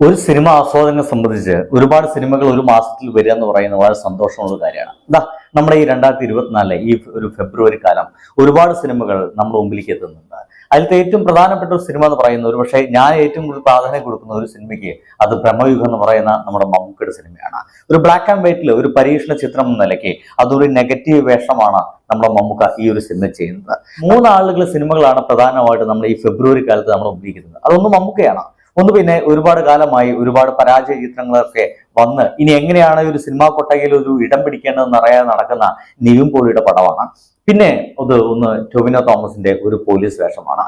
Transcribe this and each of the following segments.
ഒരു സിനിമ ആസ്വാദകനെ സംബന്ധിച്ച് ഒരുപാട് സിനിമകൾ ഒരു മാസത്തിൽ വരിക എന്ന് പറയുന്നത് വളരെ സന്തോഷമുള്ള കാര്യമാണ്. ഇതാ നമ്മുടെ ഈ രണ്ടായിരത്തി ഇരുപത്തിനാലിലെ ഈ ഒരു ഫെബ്രുവരി കാലം ഒരുപാട് സിനിമകൾ നമ്മുടെ മുമ്പിലേക്ക് എത്തുന്നുണ്ട്. അതിലത്തെ ഏറ്റവും പ്രധാനപ്പെട്ട ഒരു സിനിമ എന്ന് പറയുന്നത് ഒരു പക്ഷേ ഞാൻ ഏറ്റവും കൂടുതൽ പ്രാധാന്യം കൊടുക്കുന്ന ഒരു സിനിമയ്ക്ക് അത് ബ്രഹ്മയുഗം എന്ന് പറയുന്ന നമ്മുടെ മമ്മൂക്കയുടെ സിനിമയാണ്. ഒരു ബ്ലാക്ക് ആൻഡ് വൈറ്റിൽ ഒരു പരീക്ഷണ ചിത്രം എന്ന നിലയ്ക്ക് അതൊരു നെഗറ്റീവ് വേഷമാണ് നമ്മുടെ മമ്മൂക്ക ഈ ഒരു സിനിമ ചെയ്യുന്നത്. മൂന്നാളുകളുടെ സിനിമകളാണ് പ്രധാനമായിട്ട് നമ്മൾ ഈ ഫെബ്രുവരി കാലത്ത് നമ്മൾ ഉപയോഗിക്കുന്നത് അതൊന്നും മമ്മൂക്കയാണ്. ഒന്ന് പിന്നെ ഒരുപാട് കാലമായി ഒരുപാട് പരാജയ ചിത്രങ്ങളൊക്കെ വന്ന് ഇനി എങ്ങനെയാണ് ഒരു സിനിമാ കൊട്ടകയിൽ ഒരു ഇടം പിടിക്കേണ്ടതെന്ന് അറിയാതെ നടക്കുന്ന നിവിൻ പോളിയുടെ പടമാണ്. പിന്നെ അത് ഒന്ന് ടൊവിനോ തോമസിന്റെ ഒരു പോലീസ് വേഷമാണ്.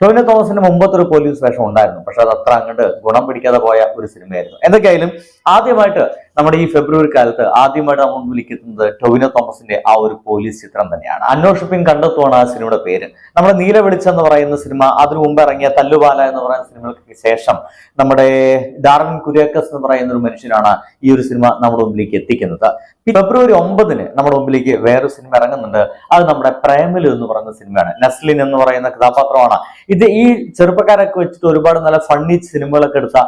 ടൊവിനോ തോമസിന് മുമ്പത്തെ ഒരു പോലീസ് വേഷം ഉണ്ടായിരുന്നു. പക്ഷെ അത് അത്ര അങ്ങോട്ട് ഗുണം പിടിക്കാതെ പോയ ഒരു സിനിമയായിരുന്നു. എന്തൊക്കെയായാലും ആദ്യമായിട്ട് നമ്മുടെ ഈ ഫെബ്രുവരി കാലത്ത് ആദ്യമായിട്ട് നമ്മൾ വിളിക്കുന്നത് ടോവിനോ തോമസിന്റെ ആ ഒരു പോലീസ് ചിത്രം തന്നെയാണ്. അന്വേഷിപ്പിൻ കണ്ടെത്തുവാണ് ആ സിനിമയുടെ പേര്. നമ്മുടെ നീല വെളിച്ചം എന്ന് പറയുന്ന സിനിമ അതിനു മുമ്പ് ഇറങ്ങിയ തല്ലുപാല എന്ന് പറയുന്ന സിനിമകൾക്ക് ശേഷം നമ്മുടെ ഡാർവിൻ കുര്യാക്കസ് എന്ന് പറയുന്ന ഒരു മനുഷ്യനാണ് ഈ ഒരു സിനിമ നമ്മുടെ മുമ്പിലേക്ക് എത്തിക്കുന്നത്. ഫെബ്രുവരി ഒമ്പതിന് നമ്മുടെ മുമ്പിലേക്ക് വേറൊരു സിനിമ ഇറങ്ങുന്നുണ്ട്. അത് നമ്മുടെ പ്രേമലു എന്ന് പറയുന്ന സിനിമയാണ്. നസ്ലിൻ എന്ന് പറയുന്ന കഥാപാത്രമാണ് ഇത് ഈ ചെറുപ്പക്കാരൊക്കെ വെച്ചിട്ട് ഒരുപാട് നല്ല ഫണ്ണി സിനിമകളൊക്കെ എടുത്ത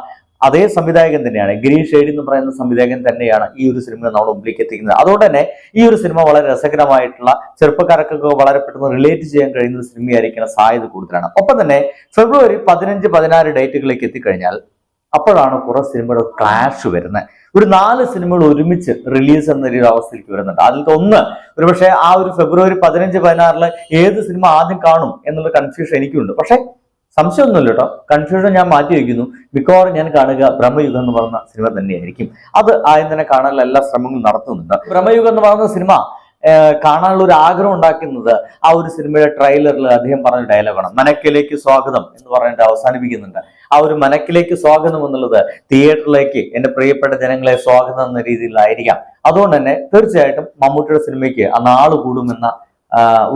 അതേ സംവിധായകൻ തന്നെയാണ്. ഗിരീഷ് ഷേഡി എന്ന് പറയുന്ന സംവിധായകൻ തന്നെയാണ് ഈ ഒരു സിനിമ നമ്മുടെ മുമ്പിലേക്ക് എത്തിക്കുന്നത്. അതുകൊണ്ട് തന്നെ ഈ ഒരു സിനിമ വളരെ രസകരമായിട്ടുള്ള ചെറുപ്പക്കാരൊക്കെ വളരെ പെട്ടെന്ന് റിലേറ്റ് ചെയ്യാൻ കഴിയുന്ന ഒരു സിനിമയായിരിക്കാൻ സാധ്യത കൂടുതലാണ്. ഒപ്പം തന്നെ ഫെബ്രുവരി പതിനഞ്ച് പതിനാറ് ഡേറ്റുകളിലേക്ക് എത്തിക്കഴിഞ്ഞാൽ അപ്പോഴാണ് കുറെ സിനിമയുടെ ക്ലാഷ് വരുന്നത്. ഒരു നാല് സിനിമകൾ ഒരുമിച്ച് റിലീസ് എന്ന ഒരു അവസ്ഥയിലേക്ക് വരുന്നുണ്ട്. അതിലത്തെ ഒന്ന് ഒരുപക്ഷെ ആ ഒരു ഫെബ്രുവരി പതിനഞ്ച് പതിനാറിൽ ഏത് സിനിമ ആദ്യം കാണും എന്നുള്ള കൺഫ്യൂഷൻ എനിക്കുണ്ട്. പക്ഷെ സംശയമൊന്നുമില്ല കേട്ടോ. കൺഫ്യൂഷൻ ഞാൻ മാറ്റി വയ്ക്കുന്നു. മിക്കവാറും ഞാൻ കാണുക ബ്രഹ്മയുഗം എന്ന് പറയുന്ന സിനിമ തന്നെയായിരിക്കും. അത് ആദ്യം തന്നെ കാണാനുള്ള എല്ലാ ശ്രമങ്ങളും നടത്തുന്നുണ്ട്. ബ്രഹ്മയുഗം എന്ന് പറയുന്ന സിനിമ കാണാനുള്ള ഒരു ആഗ്രഹം ഉണ്ടാക്കുന്നത് ആ ഒരു സിനിമയുടെ ട്രെയിലറിൽ അദ്ദേഹം പറഞ്ഞ ഡയലോഗാണ് മനക്കിലേക്ക് സ്വാഗതം എന്ന് പറഞ്ഞിട്ട് അവസാനിപ്പിക്കുന്നുണ്ട്. ആ ഒരു മനക്കിലേക്ക് സ്വാഗതം എന്നുള്ളത് തിയേറ്ററിലേക്ക് എന്റെ പ്രിയപ്പെട്ട ജനങ്ങളെ സ്വാഗതം എന്ന രീതിയിലായിരിക്കാം. അതുകൊണ്ട് തന്നെ തീർച്ചയായിട്ടും മമ്മൂട്ടിയുടെ സിനിമയ്ക്ക് ആ നാൾ കൂടുമെന്ന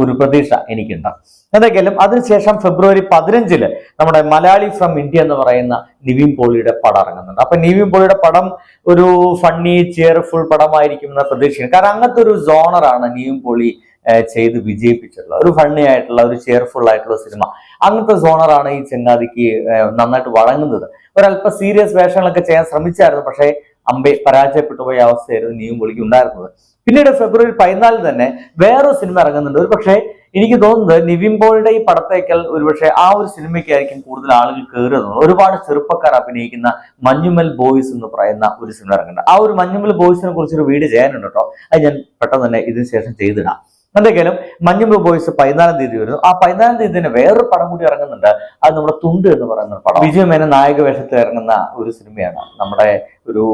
ഒരു പ്രതീക്ഷ എനിക്കുണ്ട്. എന്തൊക്കെയാലും അതിനുശേഷം ഫെബ്രുവരി പതിനഞ്ചിൽ നമ്മുടെ മലയാളി ഫ്രം ഇന്ത്യ എന്ന് പറയുന്ന നിവിൻ പോളിയുടെ പടം ഇറങ്ങുന്നുണ്ട്. അപ്പൊ നിവിൻ പോളിയുടെ പടം ഒരു ഫണ്ണി ചെയർഫുൾ പടമായിരിക്കും എന്ന പ്രതീക്ഷയാണ്. കാരണം അങ്ങനത്തെ ഒരു സോണറാണ് നിവിൻ പോളി ചെയ്ത് വിജയിപ്പിച്ചിട്ടുള്ള ഒരു ഫണ്ണി ആയിട്ടുള്ള ഒരു ചെയർഫുൾ ആയിട്ടുള്ള സിനിമ. അങ്ങനത്തെ സോണറാണ് ഈ ചെങ്ങാതിക്ക് നന്നായിട്ട് വഴങ്ങുന്നത്. ഒരല്പ സീരിയസ് വേഷങ്ങളൊക്കെ ചെയ്യാൻ ശ്രമിച്ചായിരുന്നു. പക്ഷേ അമ്പെ പരാജയപ്പെട്ടു പോയ അവസ്ഥയായിരുന്നു നീയും പോളിക്ക് ഉണ്ടായിരുന്നത്. പിന്നീട് ഫെബ്രുവരി പതിനാലിന് തന്നെ വേറൊരു സിനിമ ഇറങ്ങുന്നുണ്ട്. ഒരു പക്ഷേ എനിക്ക് തോന്നുന്നത് നിവിൻ പോളിയുടെ ഈ പടത്തേക്കാൾ ഒരുപക്ഷെ ആ ഒരു സിനിമയ്ക്കായിരിക്കും കൂടുതൽ ആളുകൾ കയറുന്നത് ഒരുപാട് ചെറുപ്പക്കാർ അഭിനയിക്കുന്ന മഞ്ഞുമൽ ബോയ്സ് എന്ന് പറയുന്ന ഒരു സിനിമ ഇറങ്ങുന്നുണ്ട്. ആ ഒരു മഞ്ഞുമൽ ബോയ്സിനെ കുറിച്ചൊരു വീഡിയോ ചെയ്യാനുണ്ട് കേട്ടോ. അത് ഞാൻ പെട്ടെന്ന് തന്നെ ഇതിന് ശേഷം ചെയ്തിടാം. എന്തൊക്കെയാലും മഞ്ഞുമ്പ് ബോയ്സ് പതിനാലാം തീയതി വരുന്നു. ആ പതിനാലാം തീയതി തന്നെ വേറൊരു പടം കൂടി ഇറങ്ങുന്നുണ്ട്. അത് നമ്മുടെ തുണ്ട് എന്ന് പറയുന്ന പടം. വിജയ മേന നായക വേഷത്തിൽ ഇറങ്ങുന്ന ഒരു സിനിമയാണ്. നമ്മുടെ ഒരു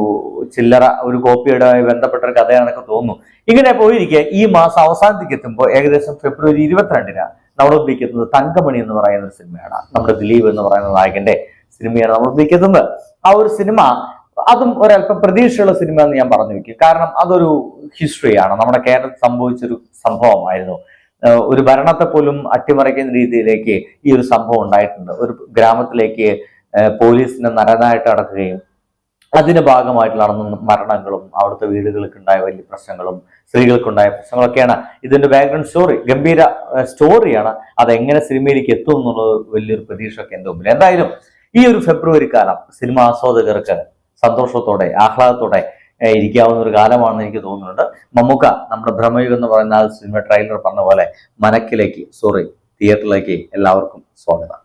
ചില്ലറ ഒരു കോപ്പിയുടെ ബന്ധപ്പെട്ട ഒരു കഥയാണെന്നൊക്കെ തോന്നുന്നു. ഇങ്ങനെ പോയിരിക്കെ ഈ മാസം അവസാനത്തേക്ക് എത്തുമ്പോൾ ഏകദേശം ഫെബ്രുവരി ഇരുപത്തിരണ്ടിനാണ് നമ്മൾ ഉദ്ദേശിക്കുന്നത് തങ്കമണി എന്ന് പറയുന്ന ഒരു സിനിമയാണ്. നമ്മുടെ ദിലീപ് എന്ന് പറയുന്ന നായകന്റെ സിനിമയാണ് നമ്മൾ ഉദ്ദേശിക്കുന്നത്. ആ ഒരു സിനിമ അതും ഒരല്പം പ്രതീക്ഷയുള്ള സിനിമ എന്ന് ഞാൻ പറഞ്ഞു വെക്കും. കാരണം അതൊരു ഹിസ്റ്ററിയാണ് നമ്മുടെ കേരളത്തിൽ സംഭവിച്ചൊരു സംഭവമായിരുന്നു. ഒരു ഭരണത്തെ പോലും അട്ടിമറിക്കുന്ന രീതിയിലേക്ക് ഈ ഒരു സംഭവം ഉണ്ടായിട്ടുണ്ട്. ഒരു ഗ്രാമത്തിലേക്ക് പോലീസിനെ നരനായിട്ട് അടക്കുകയും അതിന്റെ ഭാഗമായിട്ട് നടന്ന മരണങ്ങളും അവിടുത്തെ വീടുകൾക്ക് ഉണ്ടായ വലിയ പ്രശ്നങ്ങളും സ്ത്രീകൾക്കുണ്ടായ പ്രശ്നങ്ങളൊക്കെയാണ് ഇതിന്റെ ബാക്ക്ഗ്രൗണ്ട് സ്റ്റോറി ഗംഭീര സ്റ്റോറിയാണ് അത് എങ്ങനെ സിനിമയിലേക്ക് എത്തും എന്നുള്ളത് വലിയൊരു പ്രതീക്ഷയൊക്കെ എന്റെ മുമ്പിൽ. എന്തായാലും ഈ ഒരു ഫെബ്രുവരി കാലം സിനിമ ആസ്വാദകർക്ക് സന്തോഷത്തോടെ ആഹ്ലാദത്തോടെ ഇരിക്കാവുന്ന ഒരു കാലമാണെന്ന് എനിക്ക് തോന്നുന്നുണ്ട്. മമ്മൂക്ക നമ്മുടെ ഭ്രമയുഗം എന്ന് പറയുന്ന സിനിമ ട്രെയിലർ പറഞ്ഞ പോലെ മനക്കിലേക്ക് സോറി തിയേറ്ററിലേക്ക് എല്ലാവർക്കും സ്വാഗതം.